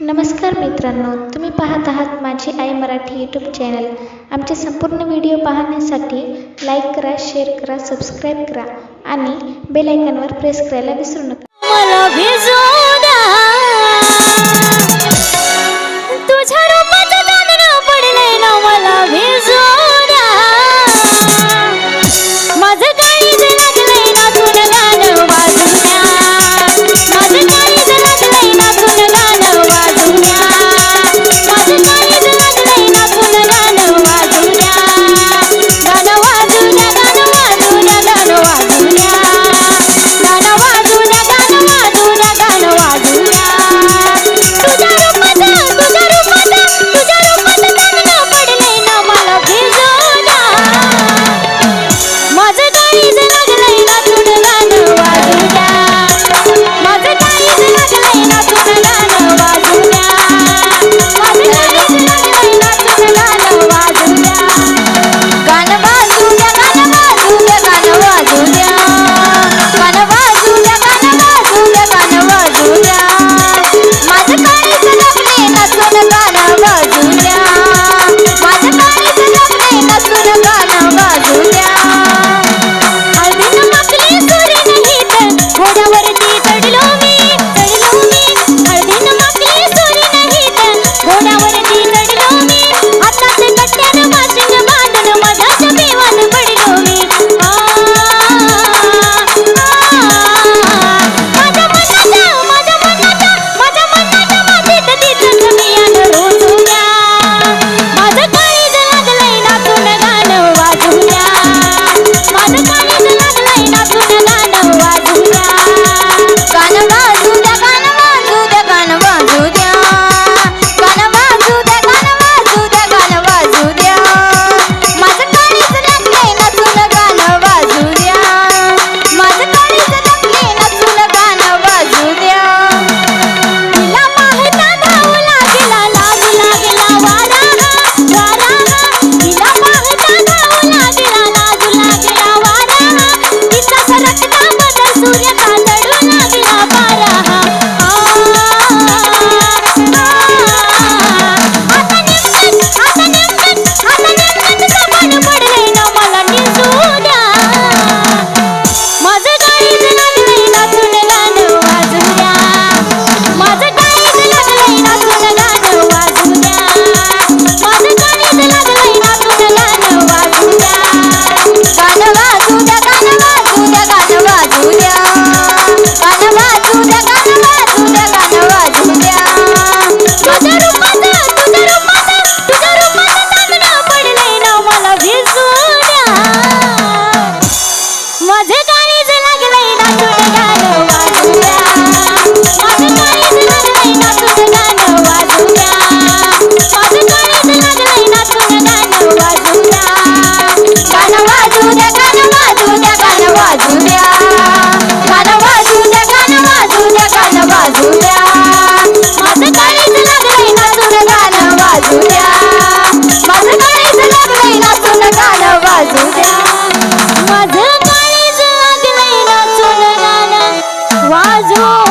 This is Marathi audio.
नमस्कार मित्रांनो तुम्ही पाहत आहात माझी आई मराठी यूट्यूब चॅनल आमचे संपूर्ण व्हिडिओ पाहण्यासाठी लाईक करा शेअर करा सबस्क्राईब करा आणि बेलायकनवर प्रेस करायला विसरू नका. जो